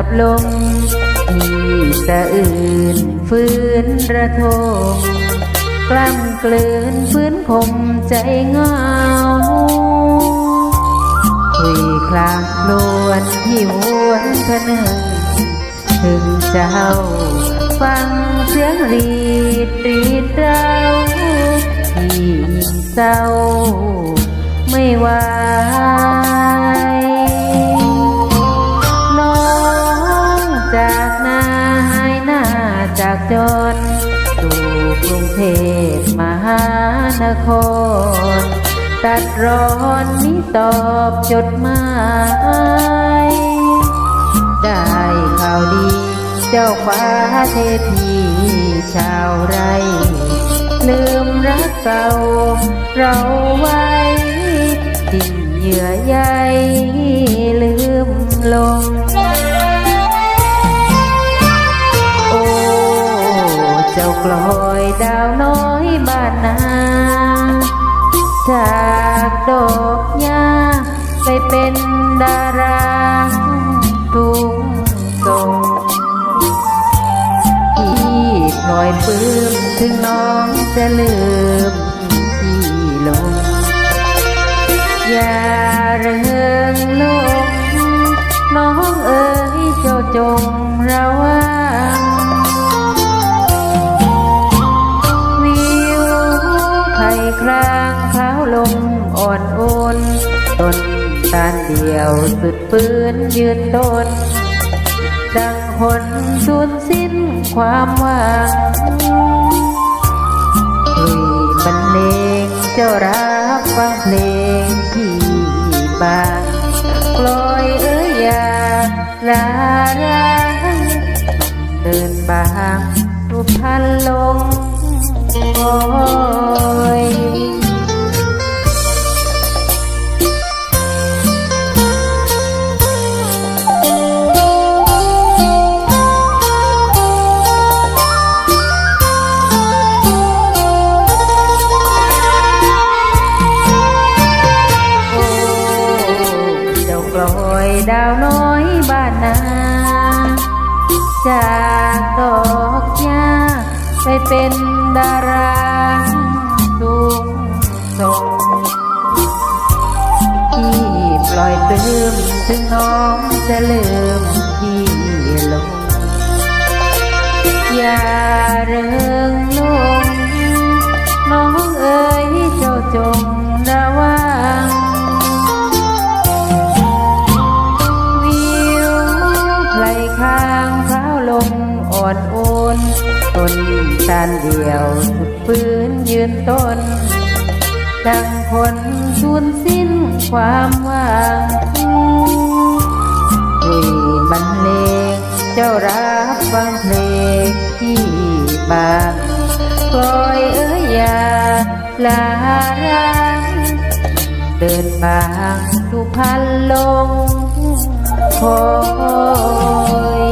ับลมที่สะอื่นฟื้นระทมกล้ำกลืนฟื้นคมใจเหงาคุยคลางลวนที่หวนพะนึงถึงเจ้า ฟังเสียงรีดรีดเราที่ยิ่งเศร้าไม่วน้ กรุงเทพมหานคร ตัดร้อนนี้ตอบจดหมาย ได้ข่าวดี เจ้าฟ้าเทพีชาวไร ลืมรักเก่าเราไว้ทิ้งเหยื่อใยลืมลง กลอยดาวน้อยบ้านนาจากดอกหญ้าไปเป็นดาราทุกทรงที่พลอยปื้มถึงน้องจะลืมที่ลง อย่าเริงลงน้องเอ๋ยเจ้าจงระวัง เดียวสุดปืนยืนต้น ดังคนสูญสิ้นความหวังคุยบรรเลงเจ้ารักฟังเพลงที่บางกลอยเอ้ยอยาลารังเดินบางรูปพันลงโอย ลอยดาวน้อยบ้านนา จากดอกหญ้าไปเป็นดาราสูงส่งที่ปล่อยปลื้มถึงน้องจะลืมที่ลง อย่าเริงลงน้องเอ๋ยเจ้าจง อนโอนต้นตานเดียวสุดปืนยืนต้น ดังคนสูญสิ้นความหวังคุยบรรเลงเจ้ารับฟังเพลงที่บางปล่อยเอ้ยอย่าลารังเดินบางสุพรรณลงคอย